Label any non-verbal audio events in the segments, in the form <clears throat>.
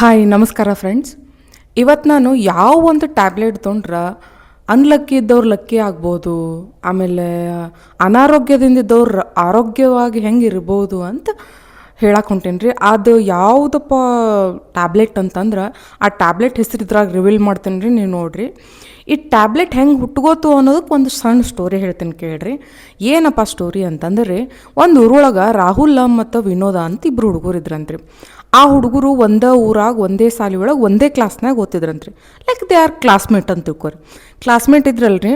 Hi ನಮಸ್ಕಾರ friends ಇವತ್ತು ನಾನು ಯಾವ ಒಂದು ಟ್ಯಾಬ್ಲೆಟ್ ತೊಗೊಂಡ್ರೆ ಅನ್ಲಕ್ಕಿ ಇದ್ದವ್ರು ಲಕ್ಕಿ ಆಗ್ಬೋದು, ಆಮೇಲೆ ಅನಾರೋಗ್ಯದಿಂದ ಇದ್ದವ್ರು ಆರೋಗ್ಯವಾಗಿ ಹೆಂಗೆ ಇರ್ಬೋದು ಅಂತ ಹೇಳಕ್ಕೆ ಹೊಂಟೇನಿ ರೀ ಅದು ಯಾವುದಪ್ಪ ಟ್ಯಾಬ್ಲೆಟ್ ಅಂತಂದ್ರೆ ಆ ಟ್ಯಾಬ್ಲೆಟ್ ಹೆಸರು ಇದ್ರಾಗ ರಿವೀಲ್ ಮಾಡ್ತೀನಿ ರೀ ನೀವು ನೋಡಿರಿ. ಈ ಟ್ಯಾಬ್ಲೆಟ್ ಹೆಂಗೆ ಹುಟ್ಕೋತು ಅನ್ನೋದಕ್ಕೆ ಒಂದು ಸಣ್ಣ ಸ್ಟೋರಿ ಹೇಳ್ತೀನಿ ಕೇಳ್ರಿ. ಏನಪ್ಪ ಸ್ಟೋರಿ ಅಂತಂದ್ರೆ, ಒಂದು ಊರೊಳಗೆ ರಾಹುಲ್ ಮತ್ತು ವಿನೋದ ಅಂತ ಇಬ್ಬರು ಹುಡುಗರು ಇದ್ರಂತ್ರಿ. ಆ ಹುಡುಗರು ಒಂದೇ ಊರಾಗ ಒಂದೇ ಸಾಲಿ ಒಳಗೆ ಒಂದೇ ಕ್ಲಾಸ್ನಾಗ ಓದ್ತಿದ್ರಂತ್ರಿ. ಲೈಕ್ ದೇ ಆರ್ ಕ್ಲಾಸ್ಮೇಟ್ ಅಂತ ತಿಳ್ಕೊರಿ. ಕ್ಲಾಸ್ಮೇಟ್ ಇದ್ರಲ್ರಿ,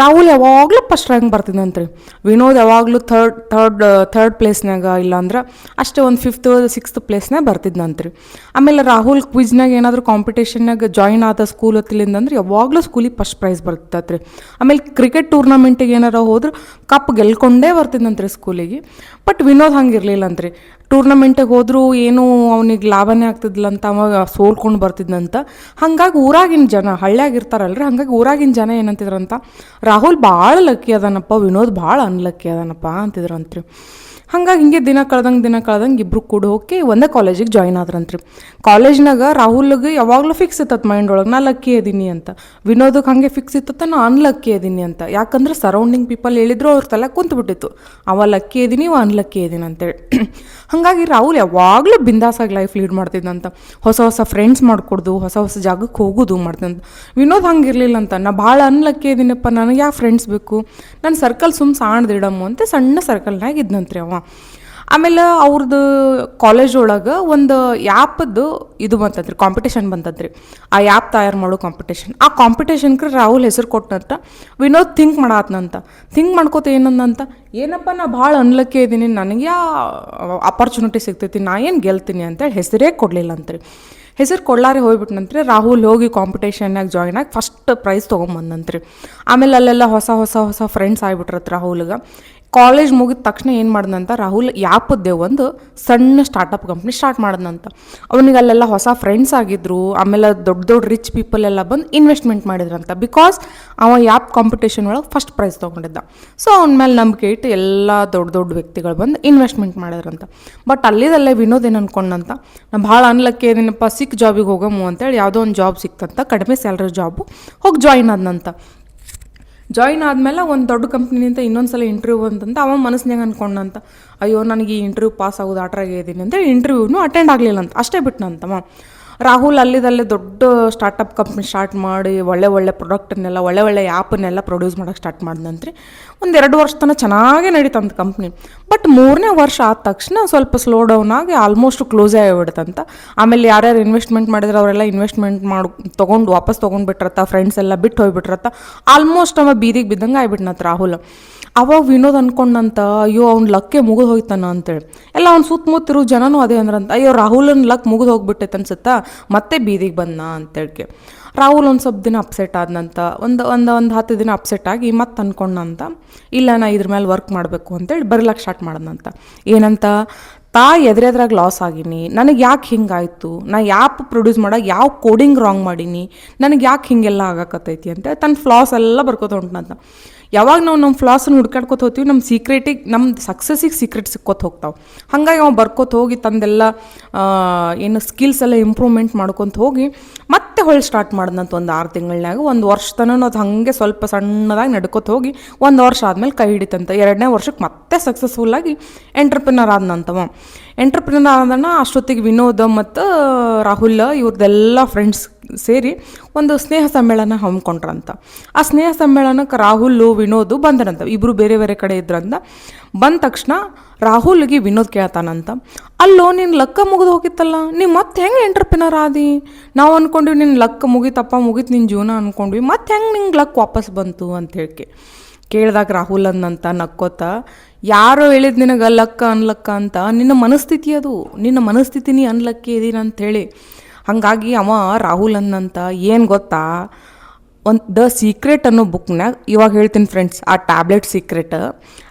ರಾಹುಲ್ ಯಾವಾಗಲೂ ಫಸ್ಟ್ ರ್ಯಾಂಕ್ ಬರ್ತಿದ್ದಂತ್ರಿ ವಿನೋದ್ ಯಾವಾಗಲೂ ಥರ್ಡ್ ಥರ್ಡ್ ಥರ್ಡ್ ಪ್ಲೇಸ್ನಾಗ ಇಲ್ಲಾಂದ್ರೆ ಅಷ್ಟೇ ಒಂದು ಫಿಫ್ತ್ ಸಿಕ್ಸ್ತ್ ಪ್ಲೇಸ್ನಾಗ ಬರ್ತಿದ್ದಂತ್ರಿ ಆಮೇಲೆ ರಾಹುಲ್ ಕ್ವಿಜ್ನಾಗ ಏನಾದರೂ ಕಾಂಪಿಟೇಷನ್ನಾಗ ಜಾಯಿನ್ ಆದ ಸ್ಕೂಲ್ ಹೊತ್ತಿಲಿಂದ ಅಂದ್ರೆ ಯಾವಾಗಲೂ ಸ್ಕೂಲಿಗೆ ಫಸ್ಟ್ ಪ್ರೈಸ್ ಬರ್ತೈತ್ರಿ. ಆಮೇಲೆ ಕ್ರಿಕೆಟ್ ಟೂರ್ನಮೆಂಟಿಗೆ ಏನಾರ ಹೋದ್ರೆ ಕಪ್ ಗೆಲ್ಕೊಂಡೇ ಬರ್ತಿದ್ದಂತ್ರಿ ಸ್ಕೂಲಿಗೆ ಬಟ್ ವಿನೋದ್ ಹಂಗೆ ಇರಲಿಲ್ಲ ಅಂತ್ರಿ ಟೂರ್ನಮೆಂಟಿಗೆ ಹೋದರೂ ಏನೂ ಅವನಿಗೆ ಲಾಭನೇ ಆಗ್ತಿದ್ಲ ಅಂತ ಅವಾಗ ಸೋಲ್ಕೊಂಡು ಬರ್ತಿದ್ನಂತ. ಹಾಗಾಗಿ ಊರಾಗಿನ ಜನ ಹಳ್ಳ್ಯಾಗ ಹಂಗಾಗಿ ಹಾಗಾಗಿ ಊರಾಗಿನ ಜನ ಏನಂತಿದ್ರಂತ, ರಾಹುಲ್ ಭಾಳ ಲಕ್ಕಿ ಅದಾನಪ್ಪ, ವಿನೋದ್ ಭಾಳ ಅನ್ಲಕ್ಕಿ ಅದಾನಪ್ಪ ಅಂತಿದ್ರಂತ್ರಿ. ಹಂಗಾಗಿ ಹಿಂಗೆ ದಿನ ಕಳ್ದಂಗೆ ದಿನ ಕಳ್ದಂಗೆ ಇಬ್ಬರು ಕೂಡ ಹೋಗಿ ಒಂದೇ ಕಾಲೇಜಿಗೆ ಜಾಯ್ನ್ ಆದ್ರಂತ್ರಿ. ಕಾಲೇಜ್ನಾಗ ರಾಹುಲ್ಗೆ ಯಾವಾಗಲೂ ಫಿಕ್ಸ್ ಇತ್ತತ್ ಮೈಂಡ್ ಒಳಗೆ, ನಾ ಲಕ್ಕಿ ಇದೀನಿ ಅಂತ. ವಿನೋದಕ್ಕೆ ಹಾಗೆ ಫಿಕ್ಸ್ ಇತ್ತತ್ತ ನಾ ಅನ್ಲಕ್ಕಿ ಇದೀನಿ ಅಂತ. ಯಾಕಂದ್ರೆ ಸರೌಂಡಿಂಗ್ ಪೀಪಲ್ ಹೇಳಿದ್ರು ಅವ್ರ ತಲೆ ಕುಂತ್ಬಿಟ್ಟಿತ್ತು. ಅವ ಲಕ್ಕಿ ಇದೀನಿ, ಇವ ಅನ್ಲಕ್ಕಿ ಇದೀನಿ ಅಂತೇಳಿ. <clears throat> ಹಾಗಾಗಿ ರಾಹುಲ್ ಯಾವಾಗಲೂ ಬಿಂದಾಸಾಗಿ ಲೈಫ್ ಲೀಡ್ ಮಾಡ್ತಿದ್ದಂತ ಹೊಸ ಹೊಸ ಫ್ರೆಂಡ್ಸ್ ಮಾಡ್ಕೊಡ್ದು, ಹೊಸ ಹೊಸ ಜಾಗಕ್ಕೆ ಹೋಗೋದು ಮಾಡ್ತಿದ್ದಂತ ವಿನೋದ್ ಹಂಗೆ ಇರಲಿಲ್ಲ ಅಂತ ನಾ ಭಾಳ ಅನ್ಲಕ್ಕಿ ಇದೀನಪ್ಪ, ನನಗೆ ಯಾವ ಫ್ರೆಂಡ್ಸ್ ಬೇಕು? ನನ್ನ ಸರ್ಕಲ್ ಸುಮ್ಮ ಸಾಣ್ದಿಡಮ್ಮು ಅಂತ ಸಣ್ಣ ಸರ್ಕಲ್ನಾಗ ಇದ್ನಂತ್ರಿ ಅವ. ಆಮೇಲೆ ಅವ್ರದ್ದು ಕಾಲೇಜ್ ಒಳಗೆ ಒಂದು ಯಾಪದ್ದು ಇದು ಬಂತದ್ರಿ ಕಾಂಪಿಟೇಷನ್ ಬಂತದ್ರಿ. ಆ ಯಾಪ್ ತಯಾರು ಮಾಡೋ ಕಾಂಪಿಟೇಷನ್ ಆ ಕಾಂಪಿಟೇಷನ್ಗೆ ರಾಹುಲ್ ಹೆಸರು ಕೊಟ್ಟಂತ ವಿನೋದ್ ಥಿಂಕ್ ಮಾಡಾತ್ನಂತ. ಥಿಂಕ್ ಮಾಡ್ಕೋತ ಏನಂದಂತ, ಏನಪ್ಪ ನಾ ಭಾಳ ಅನ್ಲಕ್ಕಿ ಇದ್ದೀನಿ ನನಗೆ ಯಾ ಅಪರ್ಚುನಿಟಿ ಸಿಗ್ತೈತಿ, ನಾ ಏನು ಗೆಲ್ತೀನಿ ಅಂತೇಳಿ ಹೆಸರೇ ಕೊಡಲಿಲ್ಲ ಅಂತ್ರಿ ಹೆಸರು ಕೊಡ್ಲಾರೆ ಹೋಗ್ಬಿಟ್ನಂತ್ರಿ, ರಾಹುಲ್ ಹೋಗಿ ಕಾಂಪಿಟೇಷನ್ನಾಗ ಜಾಯ್ನ್ ಆಗಿ ಫಸ್ಟ್ ಪ್ರೈಸ್ ತೊಗೊಂಬಂದಂತ್ರಿ ಆಮೇಲೆ ಅಲ್ಲೆಲ್ಲ ಹೊಸ ಹೊಸ ಹೊಸ ಫ್ರೆಂಡ್ಸ್ ಆಗ್ಬಿಟ್ರತ್ ರಾಹುಲ್ಗೆ. ಕಾಲೇಜ್ ಮುಗಿದ ತಕ್ಷಣ ಏನು ಮಾಡ್ದಂತ ರಾಹುಲ್ ಯಾಪದ್ದೆ ಒಂದು ಸಣ್ಣ ಸ್ಟಾರ್ಟಪ್ ಕಂಪ್ನಿ ಸ್ಟಾರ್ಟ್ ಮಾಡ್ದಂತ ಅವನಿಗೆ ಅಲ್ಲೆಲ್ಲ ಹೊಸ ಫ್ರೆಂಡ್ಸ್ ಆಗಿದ್ರು, ಆಮೇಲೆ ದೊಡ್ಡ ದೊಡ್ಡ ರಿಚ್ ಪೀಪಲ್ ಎಲ್ಲ ಬಂದು ಇನ್ವೆಸ್ಟ್ಮೆಂಟ್ ಮಾಡಿದ್ರಂತ. ಬಿಕಾಸ್ ಅವ ಯಾಪ್ ಕಾಂಪಿಟೇಷನ್ ಒಳಗೆ ಫಸ್ಟ್ ಪ್ರೈಸ್ ತೊಗೊಂಡಿದ್ದ. ಸೊ ಅವನ ಮೇಲೆ ನಂಬಿಕೆ ಇಟ್ಟು ಎಲ್ಲ ದೊಡ್ಡ ದೊಡ್ಡ ವ್ಯಕ್ತಿಗಳು ಬಂದು ಇನ್ವೆಸ್ಟ್ಮೆಂಟ್ ಮಾಡಿದ್ರಂತ. ಬಟ್ ಅಲ್ಲಿದಲ್ಲೇ ವಿನೋದ್ ಏನು ಅನ್ಕೊಂಡಂತ ನಾ ಭಾಳ ಅನ್ಲಕ್ಕಿ ಏನಪ್ಪ ಸಿಕ್ ಜಾಬಿಗೆ ಹೋಗಮು ಅಂತೇಳಿ ಯಾವುದೋ ಒಂದು ಜಾಬ್ ಸಿಕ್ತಂತ, ಕಡಿಮೆ ಸ್ಯಾಲ್ರಿ ಜಾಬು ಹೋಗಿ ಜಾಯಿನ್ ಆದ್ನಂತ. ಜಾಯಿನ್ ಆದಮೇಲೆ ಒಂದು ದೊಡ್ಡ ಕಂಪ್ನಿನಿಂದ ಇನ್ನೊಂದು ಸಲ ಇಂಟರ್ವ್ಯೂ ಅಂತಂತ ಅವ ಮನಸ್ಸಿನಾಗ ಅನ್ಕೊಂಡಂತ, ಅಯ್ಯೋ, ನನಗೆ ಈ ಇಂಟರ್ವ್ಯೂ ಪಾಸ್ ಆಗೋದು ಆಟ್ರಾಗೆ ಇದ್ದೀನಿ ಅಂತೇಳಿ ಇಂಟರ್ವ್ಯೂನು ಅಟೆಂಡ್ ಆಗಲಿಲ್ಲ ಅಂತ ಅಷ್ಟೇ ಬಿಟ್ನಂತವ ರಾಹುಲ್ ಅಲ್ಲಿದಲ್ಲೇ ದೊಡ್ಡ ಸ್ಟಾರ್ಟಪ್ ಕಂಪ್ನಿ ಸ್ಟಾರ್ಟ್ ಮಾಡಿ ಒಳ್ಳೆ ಒಳ್ಳೆ ಪ್ರಾಡಕ್ಟನ್ನೆಲ್ಲ ಒಳ್ಳೆ ಒಳ್ಳೆ ಆ್ಯಪ್ನೆಲ್ಲ ಪ್ರೊಡ್ಯೂಸ್ ಮಾಡೋಕ್ಕೆ ಸ್ಟಾರ್ಟ್ ಮಾಡಿದಂತ್ರಿ ಒಂದು ಎರಡು ವರ್ಷ ತನಕ ಚೆನ್ನಾಗೇ ನಡೀತಂತ ಕಂಪ್ನಿ ಬಟ್ ಮೂರನೇ ವರ್ಷ ಆದ ತಕ್ಷಣ ಸ್ವಲ್ಪ ಸ್ಲೋ ಡೌನ್ ಆಗಿ ಆಲ್ಮೋಸ್ಟ್ ಕ್ಲೋಸೇ ಆಗಿಬಿಡುತ್ತಂತ ಆಮೇಲೆ ಯಾರ್ಯಾರು ಇನ್ವೆಸ್ಟ್ಮೆಂಟ್ ಮಾಡಿದ್ರೆ ಅವರೆಲ್ಲ ಇನ್ವೆಸ್ಟ್ಮೆಂಟ್ ಮಾಡಿ, ತೊಗೊಂಡು ವಾಪಸ್ ತೊಗೊಂಡ್ಬಿಟ್ರತ್ತ ಫ್ರೆಂಡ್ಸ್ ಎಲ್ಲ ಬಿಟ್ಟು ಹೋಗ್ಬಿಟ್ರತ್ತ. ಆಲ್ಮೋಸ್ಟ್ ಅವ ಬೀದಿಗೆ ಬಿದ್ದಂಗೆ ಆಗ್ಬಿಟ್ನಂತ ರಾಹುಲ್. ಅವಾಗ ವಿನೋದ್ ಅನ್ಕೊಂಡಂತ, ಅಯ್ಯೋ, ಅವ್ನ ಲಕ್ಕೆ ಮುಗಿದು ಹೋಯ್ತಾನ ಅಂತೇಳಿ. ಎಲ್ಲ ಅವ್ನ ಸುತ್ತಮುತ್ತಿರೋ ಜನನೂ ಅದೇ ಅಂದ್ರಂತ, ಅಯ್ಯೋ, ರಾಹುಲನ್ ಲಕ್ ಮುಗಿದು ಹೋಗ್ಬಿಟ್ಟೈತೆ ಅನ್ಸುತ್ತಾ? ಮತ್ತೆ ಬೀದಿಗೆ ಬಂದ ಅಂತೇಳಿ ರಾಹುಲ್ ಒಂದು ಸ್ವಲ್ಪ ದಿನ ಅಪ್ಸೆಟ್ ಆದನಂತ, ಒಂದು ಒಂದು ಒಂದು ಹತ್ತು ದಿನ ಅಪ್ಸೆಟ್ ಆಗಿ ಮತ್ತೆ ಅನ್ಕೊಂಡಂತ, ಇಲ್ಲ ನಾ ಇದ್ರ ಮೇಲೆ ವರ್ಕ್ ಮಾಡಬೇಕು ಅಂತೇಳಿ ಬರೀಲಕ್ಕೆ ಸ್ಟಾರ್ಟ್ ಮಾಡ್ದಂತ ಏನಂತ ತಾ ಎದ್ರೆದ್ರಾಗ ಲಾಸ್ ಆಗೀನಿ, ನನಗೆ ಯಾಕೆ ಹಿಂಗಾಯಿತು? ನಾ ಯಾಪ್ ಪ್ರೊಡ್ಯೂಸ್ ಮಾಡೋ ಯಾವ ಕೋಡಿಂಗ್ ರಾಂಗ್ ಮಾಡೀನಿ? ನನಗೆ ಯಾಕೆ ಹಿಂಗೆಲ್ಲ ಆಗಕತ್ತೈತಿ? ಅಂತ ತನ್ನ ಫ್ಲಾಸ್ ಎಲ್ಲ ಬರ್ಕೋತ ಹೊಂಟ್ನಂತ. ಯಾವಾಗ ನಾವು ನಮ್ಮ ಫ್ಲಾಸನ್ನು ಹುಡ್ಕಾಡ್ಕೊತ ಹೋಗ್ತೀವಿ ನಮ್ಮ ಸೀಕ್ರೆಟಿಗೆ ನಮ್ಮ ಸಕ್ಸಸ್ಸಿಗೆ ಸೀಕ್ರೆಟ್ ಸಿಕ್ಕೋತ ಹೋಗ್ತಾವೆ. ಹಾಗಾಗಿ ಅವ್ನು ಬರ್ಕೋತ ಹೋಗಿ ತಂದೆಲ್ಲ ಏನು ಸ್ಕಿಲ್ಸ್ ಎಲ್ಲ ಇಂಪ್ರೂವ್ಮೆಂಟ್ ಮಾಡ್ಕೊತ ಹೋಗಿ ಮತ್ತೆ ಹೊಳ್ ಸ್ಟಾರ್ಟ್ ಮಾಡ್ದಂತ ಒಂದು ಆರು ತಿಂಗಳನ್ಯಾಗ, ಒಂದು ವರ್ಷ ತನೂ ಅದು ಹಾಗೆ ಸ್ವಲ್ಪ ಸಣ್ಣದಾಗಿ ನಡ್ಕೋತ ಹೋಗಿ ಒಂದು ವರ್ಷ ಆದಮೇಲೆ ಕೈ ಹಿಡಿತಂತ. ಎರಡನೇ ವರ್ಷಕ್ಕೆ ಮತ್ತೆ ಸಕ್ಸಸ್ಫುಲ್ಲಾಗಿ ಎಂಟ್ರಪ್ರಿನರ್ ಆದನಂತವ. ಎಂಟ್ರಪ್ರಿನರ್ ಆದನ ಅಷ್ಟೊತ್ತಿಗೆ ವಿನೋದ್ ಮತ್ತು ರಾಹುಲ್ ಇವ್ರದ್ದೆಲ್ಲ ಫ್ರೆಂಡ್ಸ್ ಸೇರಿ ಒಂದು ಸ್ನೇಹ ಸಮ್ಮೇಳನ ಹಮ್ಮಿಕೊಂಡ್ರಂತ. ಆ ಸ್ನೇಹ ಸಮ್ಮೇಳನಕ್ಕೆ ರಾಹುಲ್, ವಿನೋದ್ ಬಂದರಂತ ಇಬ್ಬರು ಬೇರೆ ಬೇರೆ ಕಡೆ ಇದ್ರಂತ. ಬಂದ ತಕ್ಷಣ ರಾಹುಲ್ಗೆ ವಿನೋದ್ ಕೇಳ್ತಾನಂತ. ಅಲ್ಲೋ ನಿನ್ನ ಲಕ್ಕ ಮುಗಿದು ಹೋಗಿತ್ತಲ್ಲ? ನೀ ಮತ್ತೆ ಹೆಂಗೆ ಎಂಟರ್ಪ್ರಿನರ್ ಆದಿ? ನಾವು ಅಂದ್ಕೊಂಡ್ವಿ ನಿನ್ನ ಲಕ್ಕ ಮುಗಿತಪ್ಪ, ಮುಗೀತು ನಿನ್ನ ಜೀವನ ಅಂದ್ಕೊಂಡ್ವಿ ಮತ್ತೆ ಹೆಂಗೆ ನಿಂಗೆ ಲಕ್ ವಾಪಸ್ ಬಂತು ಅಂತ ಹೇಳಿ ಕೇಳಿದಾಗ ರಾಹುಲ್ ಅಂದಂತ ನಕ್ಕೋತ, ಯಾರೋ ಹೇಳಿದ್ ನಿನಗೆ ಲಕ್ಕ ಅನ್ಲಕ್ಕ ಅಂತ? ನಿನ್ನ ಮನಸ್ಥಿತಿ ಅದು. ನಿನ್ನ ಮನಸ್ಥಿತಿ ನೀ ಅನ್ಲಕ್ಕಿ ಇದೀನಿ ಅಂಥೇಳಿ ಹಾಗಾಗಿ ಅವ ರಾಹುಲ್ ಅನ್ನಂತ ಏನು ಗೊತ್ತಾ? ಒಂದು ದ ಸೀಕ್ರೆಟ್ ಅನ್ನೋ ಬುಕ್ನಾಗ ಇವಾಗ ಹೇಳ್ತೀನಿ ಫ್ರೆಂಡ್ಸ್ ಆ ಟ್ಯಾಬ್ಲೆಟ್ ಸೀಕ್ರೆಟ್.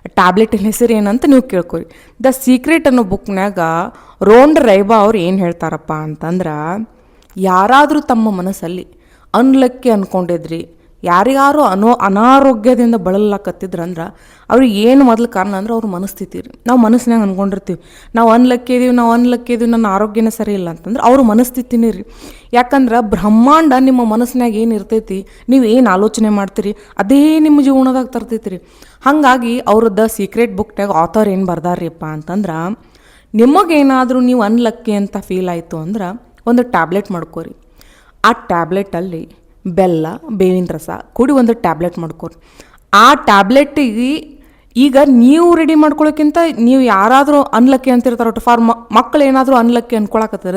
ಟ್ಯಾಬ್ಲೆಟಿನ ಹೆಸರು ಏನಂತ ನೀವು ಕೇಳ್ಕೊರಿ. ದ ಸೀಕ್ರೆಟ್ ಅನ್ನೋ ಬುಕ್ನಾಗ ರೋಂಡ್ ರೈಬಾ ಅವ್ರು ಏನು ಹೇಳ್ತಾರಪ್ಪ ಅಂತಂದ್ರೆ, ಯಾರಾದರೂ ತಮ್ಮ ಮನಸ್ಸಲ್ಲಿ ಅನ್ಲಕ್ಕಿ ಅಂದ್ಕೊಂಡಿದ್ರಿ ಯಾರಿಗಾರು ಅನೋ ಅನಾರೋಗ್ಯದಿಂದ ಬಳಲಕತ್ತಿದ್ರಂದ್ರೆ ಅವ್ರಿಗೆ ಏನು ಮೊದಲು ಕಾರಣ ಅಂದ್ರೆ ಅವ್ರ ಮನಸ್ಥಿತಿ ರೀ. ನಾವು ಮನಸ್ಸಿನಾಗ ಅಂದ್ಕೊಂಡಿರ್ತೀವಿ ನಾವು ಅನ್ಲಕ್ಕಿ ಇದೀವಿ ನಾವು ಅನ್ಲಕ್ಕಿ ಇದೀವಿ ನನ್ನ ಆರೋಗ್ಯನೇ ಸರಿ ಇಲ್ಲ ಅಂತಂದ್ರೆ ಅವ್ರ ಮನಸ್ಥಿತಿನೇ ರೀ. ಯಾಕಂದ್ರೆ ಬ್ರಹ್ಮಾಂಡ ನಿಮ್ಮ ಮನಸ್ಸಿನಾಗ ಏನು ಇರ್ತೈತಿ, ನೀವು ಏನು ಆಲೋಚನೆ ಮಾಡ್ತೀರಿ, ಅದೇ ನಿಮ್ಮ ಜೀವನದಾಗ ತರ್ತೈತಿ ರೀ. ಹಾಗಾಗಿ ಅವ್ರದ್ದು ಸೀಕ್ರೆಟ್ ಬುಕ್ನಾಗ ಆಥರ್ ಏನು ಬರ್ದಾರ್ರಿಪ್ಪ ಅಂತಂದ್ರೆ, ನಿಮಗೇನಾದರೂ ನೀವು ಅನ್ಲಕ್ಕಿ ಅಂತ ಫೀಲ್ ಆಯಿತು ಅಂದ್ರೆ, ಒಂದು ಟ್ಯಾಬ್ಲೆಟ್ ಮಾಡ್ಕೋರಿ. ಆ ಟ್ಯಾಬ್ಲೆಟಲ್ಲಿ ಬೆಲ್ಲ, ಬೇವಿನ ರಸ ಕೂಡಿ ಒಂದು ಟ್ಯಾಬ್ಲೆಟ್ ಮಾಡ್ಕೊರಿ. ಆ ಟ್ಯಾಬ್ಲೆಟಿಗೆ ಈಗ ನೀವು ರೆಡಿ ಮಾಡ್ಕೊಳ್ಳೋಕ್ಕಿಂತ ನೀವು ಯಾರಾದರೂ ಅನ್ಲಕ್ಕಿ ಅಂತಿರ್ತಾರೆ ಒಟ್ಟು ಫಾರ್ ಮಕ್ಕಳು ಏನಾದರೂ ಅನ್ಲಕ್ಕಿ ಅನ್ಕೊಳಕತ್ತಾರ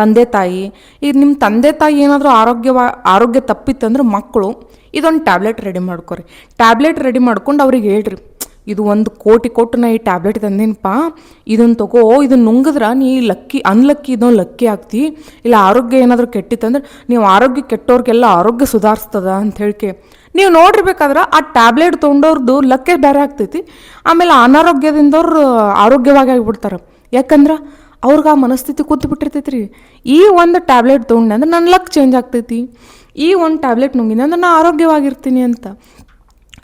ತಂದೆ ತಾಯಿ. ಈಗ ನಿಮ್ಮ ತಂದೆ ತಾಯಿ ಏನಾದರೂ ಆರೋಗ್ಯವಾ, ಆರೋಗ್ಯ ತಪ್ಪಿತ್ತಂದ್ರೆ ಮಕ್ಕಳು ಇದೊಂದು ಟ್ಯಾಬ್ಲೆಟ್ ರೆಡಿ ಮಾಡ್ಕೊರಿ. ಟ್ಯಾಬ್ಲೆಟ್ ರೆಡಿ ಮಾಡ್ಕೊಂಡು ಅವ್ರಿಗೆ ಹೇಳ್ರಿ. ಇದು ಒಂದು ಕೋಟಿ ಕೊಟ್ಟು ನಾ ಈ ಟ್ಯಾಬ್ಲೆಟ್ ತಂದೇನಪ್ಪ? ಇದನ್ನು ತಗೋ ಇದನ್ನು ನುಂಗಿದ್ರೆ ನೀ ಲಕ್ಕಿ ಅನ್ಲಕ್ಕಿ ಇದೋ ಲಕ್ಕಿ ಆಗ್ತಿ. ಇಲ್ಲ ಆರೋಗ್ಯ ಏನಾದರೂ ಕೆಟ್ಟಿತ್ತಂದ್ರೆ ನೀವು ಆರೋಗ್ಯ ಕೆಟ್ಟವ್ರಿಗೆಲ್ಲ ಆರೋಗ್ಯ ಸುಧಾರಿಸ್ತದ ಅಂತ ಹೇಳಿಕೆ. ನೀವು ನೋಡಿರ್ಬೇಕಾದ್ರೆ ಆ ಟ್ಯಾಬ್ಲೆಟ್ ತೊಗೊಂಡವ್ರದ್ದು ಲಕ್ಕೆ ಬೇರೆ ಆಗ್ತೈತಿ. ಆಮೇಲೆ ಅನಾರೋಗ್ಯದಿಂದವ್ರು ಆರೋಗ್ಯವಾಗಿ ಆಗಿಬಿಡ್ತಾರೆ. ಯಾಕಂದ್ರೆ ಅವ್ರಿಗೆ ಆ ಮನಸ್ಥಿತಿ ಕೂತು ಬಿಟ್ಟಿರ್ತೈತಿ ರೀ ಈ ಒಂದು ಟ್ಯಾಬ್ಲೆಟ್ ತೊಗೊಂಡೆ ಅಂದ್ರೆ ನನ್ನ ಲಕ್ ಚೇಂಜ್ ಆಗ್ತೈತಿ. ಈ ಒಂದು ಟ್ಯಾಬ್ಲೆಟ್ ನುಂಗಿನ ಅಂದ್ರೆ ನಾನು ಆರೋಗ್ಯವಾಗಿರ್ತೀನಿ ಅಂತ.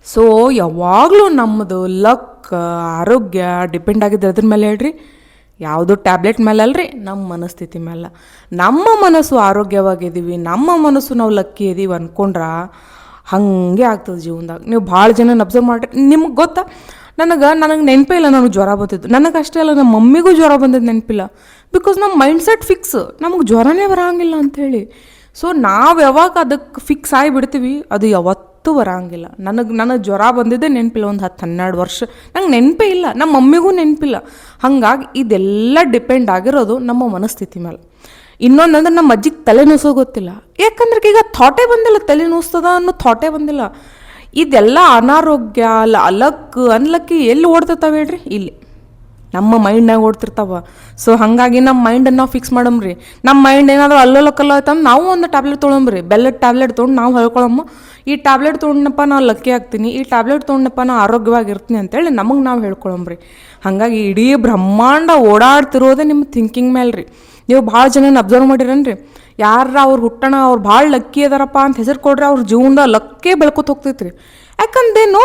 ಸೊ ಯಾವಾಗಲೂ ನಮ್ಮದು ಲಕ್ ಆರೋಗ್ಯ ಡಿಪೆಂಡ್ ಆಗಿದ್ದು ಅದ್ರ ಮೇಲೆ ಹೇಳ್ರಿ. ಯಾವುದು ಟ್ಯಾಬ್ಲೆಟ್ ಮೇಲೆ ಅಲ್ರಿ ನಮ್ಮ ಮನಸ್ಥಿತಿ ಮೇಲೆ. ನಮ್ಮ ಮನಸ್ಸು ಆರೋಗ್ಯವಾಗಿದ್ದೀವಿ, ನಮ್ಮ ಮನಸ್ಸು ನಾವು ಲಕ್ಕಿ ಇದೀವಿ ಅಂದ್ಕೊಂಡ್ರೆ ಹಾಗೆ ಆಗ್ತದೆ ಜೀವನದಾಗ. ನೀವು ಭಾಳ ಜನ ಅಬ್ಸರ್ವ್ ಮಾಡ್ರಿ. ನಿಮ್ಗೆ ಗೊತ್ತಾ? ನನಗೆ ನನಗೆ ನೆನಪೇ ಇಲ್ಲ ನನಗೆ ಜ್ವರ ಬಂದಿದ್ದು. ನನಗೆ ಅಷ್ಟೇ ಅಲ್ಲ ನಮ್ಮ ಮಮ್ಮಿಗೂ ಜ್ವರ ಬಂದಿದ್ದು ನೆನಪಿಲ್ಲ. ಬಿಕಾಸ್ ನಮ್ಮ ಮೈಂಡ್ ಸೆಟ್ ಫಿಕ್ಸ್ ನಮಗೆ ಜ್ವರನೇ ಬರಂಗಿಲ್ಲ ಅಂಥೇಳಿ ಸೊ ನಾವು ಯಾವಾಗ ಅದಕ್ಕೆ ಫಿಕ್ಸ್ ಆಗಿಬಿಡ್ತೀವಿ, ಅದು ಯಾವತ್ತೂ ಬರಂಗಿಲ್ಲ. ನನಗೆ ನನಗೆ ಜ್ವರ ಬಂದಿದ್ದೆ ನೆನಪಿಲ್ಲ, ಒಂದು ಹತ್ತು ಹನ್ನೆರಡು ವರ್ಷ. ನಂಗೆ ನೆನಪೇ ಇಲ್ಲ ನಮ್ಮ ಮಮ್ಮಿಗೂ ನೆನಪಿಲ್ಲ. ಹಾಗಾಗಿ ಇದೆಲ್ಲ ಡಿಪೆಂಡ್ ಆಗಿರೋದು ನಮ್ಮ ಮನಸ್ಥಿತಿ ಮೇಲೆ ಇನ್ನೊಂದಂದ್ರೆ ನಮ್ಮ ಅಜ್ಜಿಗೆ ತಲೆ ನೋಸೋ ಗೊತ್ತಿಲ್ಲ. ಯಾಕಂದ್ರೆ ಈಗ ಥಾಟೇ ಬಂದಿಲ್ಲ, ತಲೆ ನೋಸ್ತದ ಅನ್ನೋ ಥಾಟೇ ಬಂದಿಲ್ಲ. ಇದೆಲ್ಲ ಅನಾರೋಗ್ಯ ಅಲ್ಲ ಅಲಕ್, ಅನ್ಲಕ್ಕಿ ಎಲ್ಲಿ ಓಡ್ತಿರ್ತಾವೆ ಹೇಳ್ರಿ? ಇಲ್ಲಿ. ನಮ್ಮ ಮೈಂಡ್ನಾಗ ಓಡ್ತಿರ್ತಾವ. ಸೊ ಹಾಗಾಗಿ ನಮ್ಮ ಮೈಂಡನ್ನು ನಾವು ಫಿಕ್ಸ್ ಮಾಡಮ್ರಿ. ನಮ್ಮ ಮೈಂಡ್ ಏನಾದರೂ ಅಲ್ಲೋಲಕ್ಕಲ್ಲ ಆಯ್ತಂದ್ರೆ ನಾವು ಒಂದು ಟ್ಯಾಬ್ಲೆಟ್ ತೊಗೊಂಬ್ರಿ ಬೆಲ್ಲದ ಟ್ಯಾಬ್ಲೆಟ್ ತೊಗೊಂಡು ನಾವು ಹೇಳ್ಕೊಳಮ್ಮ, ಈ ಟ್ಯಾಬ್ಲೆಟ್ ತೊಗೊಂಡಪ್ಪ ನಾವು ಲಕ್ಕಿ ಆಗ್ತೀನಿ, ಈ ಟ್ಯಾಬ್ಲೆಟ್ ತೊಗೊಂಡಪ್ಪ ನಾನು ಆರೋಗ್ಯವಾಗಿರ್ತೀನಿ ಅಂತೇಳಿ ನಮಗೆ ನಾವು ಹೇಳ್ಕೊಳಮ್ರಿ. ಹಾಗಾಗಿ ಇಡೀ ಬ್ರಹ್ಮಾಂಡ ಓಡಾಡ್ತಿರೋದೇ ನಿಮ್ಮ ಥಿಂಕಿಂಗ್ ಮೇಲೆ ರೀ ನೀವು ಭಾಳ ಜನನ ಅಬ್ಸರ್ವ್ ಮಾಡಿರನ್ರಿ. ಯಾರ ಅವ್ರು ಹುಟ್ಟಣ ಅವ್ರು ಭಾಳ ಲಕ್ಕಿ ಅದಾರಪ್ಪ ಅಂತ ಹೆಸರು ಕೊಡ್ರಿ ಅವ್ರ ಜೀವನದ ಲಕ್ಕೇ ಬೆಳ್ಕೊತ ಹೋಗ್ತೈತ್ರಿ. ಯಾಕಂದೇನು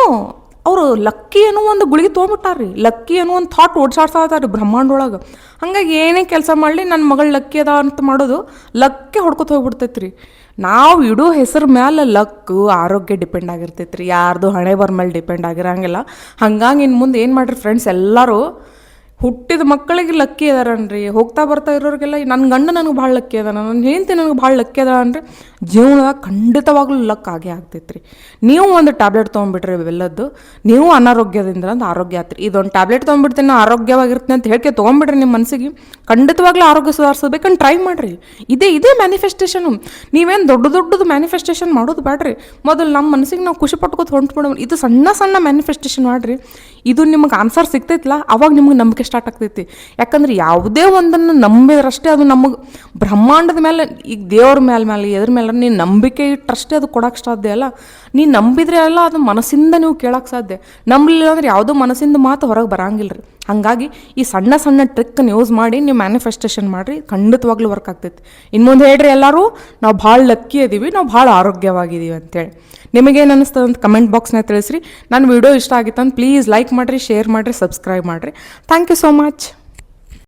ಅವರು ಲಕ್ಕಿ ಅನ್ನೋ ಒಂದು ಗುಳಿಗೆ ತೊಗೊಂಬಿಟ್ಟಾರ್ರಿ. ಲಕ್ಕಿ ಅನ್ನೋ ಒಂದು ಥಾಟ್ ಓಡ್ಸಾಡ್ತಾ ಇದ್ದಾರೆ ಬ್ರಹ್ಮಾಂಡ ಒಳಗೆ ಹಂಗಾಗಿ ಏನೇ ಕೆಲಸ ಮಾಡಲಿ ನನ್ನ ಮಗಳು ಲಕ್ಕಿ ಅದ ಅಂತ ಮಾಡೋದು ಲಕ್ಕೆ ಹೊಡ್ಕೊತ ಹೋಗ್ಬಿಡ್ತೈತೆ ರೀ ನಾವು ಇಡೋ ಹೆಸರು ಮ್ಯಾಲೆ ಲಕ್ಕು, ಆರೋಗ್ಯ ಡಿಪೆಂಡ್ ಆಗಿರ್ತೈತೆ ರೀ ಯಾರ್ದು ಹಣೆ ಬರ ಮೇಲೆ ಡಿಪೆಂಡ್ ಆಗಿರಂಗಿಲ್ಲ. ಹಂಗಾಗಿ ಇನ್ನು ಮುಂದೆ ಏನು ಮಾಡಿರಿ ಫ್ರೆಂಡ್ಸ್ ಎಲ್ಲರೂ ಹುಟ್ಟಿದ ಮಕ್ಕಳಿಗೆ ಲಕ್ಕಿ ಅದಾರನ್ರಿ? ಹೋಗ್ತಾ ಬರ್ತಾ ಇರೋರಿಗೆಲ್ಲ ನನ್ನ ಗಂಡ ನನಗೆ ಭಾಳ ಲಕ್ಕಿ ಅದ ನನ್ನ ಹೆಂಡತಿ ನನಗೆ ಭಾಳ ಲಕ್ಕಿ ಅದ ಅಂದರೆ ಜೀವನದಾಗ ಖಂಡಿತವಾಗ್ಲೂ ಲಕ್ ಆಗೇ ಆಗ್ತೈತೆ ರೀ ನೀವು ಒಂದು ಟ್ಯಾಬ್ಲೆಟ್ ತೊಗೊಂಡ್ಬಿಟ್ರಿ ಇವೆಲ್ಲದ್ದು, ನೀವು ಅನಾರೋಗ್ಯದಿಂದ ಅಂದ್ರೆ ಆರೋಗ್ಯ ಆತ್ರಿ. ಇದೊಂದು ಟ್ಯಾಬ್ಲೆಟ್ ತೊಗೊಂಡ್ಬಿಡ್ತೀನಿ ನಾನು ಆರೋಗ್ಯವಾಗಿರ್ತೀನಿ ಅಂತ ಹೇಳ್ಕೆ ತೊಗೊಂಡ್ಬಿಡ್ರಿ ನಿಮ್ಮ ಮನಸ್ಸಿಗೆ ಖಂಡಿತವಾಗ್ಲೂ ಆರೋಗ್ಯ ಸುಧಾರಿಸಬೇಕಂತ ಟ್ರೈ ಮಾಡಿರಿ. ಇದೇ ಇದೇ ಮ್ಯಾನಿಫೆಸ್ಟೇಷನು ನೀವೇನು ದೊಡ್ಡ ದೊಡ್ಡದು ಮ್ಯಾನಿಫೆಸ್ಟೇಷನ್ ಮಾಡೋದು ಬೇಡ್ರಿ ಮೊದಲು ನಮ್ಮ ಮನಸ್ಸಿಗೆ ನಾವು ಖುಷಿ ಪಟ್ಕೋತ ಹೊಂಟ್ಬಿಡೋಣ. ಇದು ಸಣ್ಣ ಸಣ್ಣ ಮ್ಯಾನಿಫೆಸ್ಟೇಷನ್ ಮಾಡಿರಿ. ಇದು ನಿಮಗೆ ಆನ್ಸರ್ ಸಿಗ್ತೈತಲ್ಲ ಅವಾಗ ನಿಮ್ಗೆ ನಂಬಿಕೆ ಸ್ಟಾರ್ಟ್ ಆಗ್ತೈತಿ. ಯಾಕಂದ್ರೆ ಯಾವುದೇ ಒಂದನ್ನು ನಂಬಿದ್ರಷ್ಟೇ ಅದು ನಮಗೆ ಬ್ರಹ್ಮಾಂಡದ ಮೇಲೆ ಈಗ ದೇವ್ರ ಮೇಲೆ ಮೇಲೆ ಎದ್ರ ಮೇಲೆ ನೀನು ನಂಬಿಕೆ ಇಟ್ಟರಷ್ಟೇ ಅದು ಕೊಡೋಕೆ ಸಾಧ್ಯ ಅಲ್ಲ. ನೀನು ನಂಬಿದ್ರೆ ಅಲ್ಲ ಅದು ಮನಸ್ಸಿಂದ ನೀವು ಕೇಳೋಕೆ ಸಾಧ್ಯ. ನಂಬಲಿಲ್ಲ ಅಂದ್ರೆ ಯಾವುದೋ ಮನಸ್ಸಿಂದ ಮಾತು ಹೊರಗೆ ಬರಂಗಿಲ್ಲ ರೀ ಹಾಗಾಗಿ ಈ ಸಣ್ಣ ಸಣ್ಣ ಟ್ರಿಕ್ನ ಯೂಸ್ ಮಾಡಿ ನೀವು ಮ್ಯಾನಿಫೆಸ್ಟೇಷನ್ ಮಾಡಿರಿ, ಖಂಡಿತವಾಗ್ಲೂ ವರ್ಕ್ ಆಗ್ತೈತಿ. ಇನ್ನು ಮುಂದೆ ಹೇಳ್ರಿ ಎಲ್ಲರೂ, ನಾವು ಭಾಳ ಲಕ್ಕಿ ಇದೀವಿ, ನಾವು ಭಾಳ ಆರೋಗ್ಯವಾಗಿದ್ದೀವಿ ಅಂತೇಳಿ. ನಿಮಗೇನು ಅನ್ನಿಸ್ತದೆ ಅಂತ ಕಮೆಂಟ್ ಬಾಕ್ಸ್ನ ತಿಳಿಸ್ರಿ. ನನ್ನ ವಿಡಿಯೋ ಇಷ್ಟ ಆಗಿತ್ತು ಅಂತ ಪ್ಲೀಸ್ ಲೈಕ್ ಮಾಡಿರಿ ಶೇರ್ ಮಾಡಿರಿ ಸಬ್ಸ್ಕ್ರೈಬ್ ಮಾಡಿರಿ. Thank you so much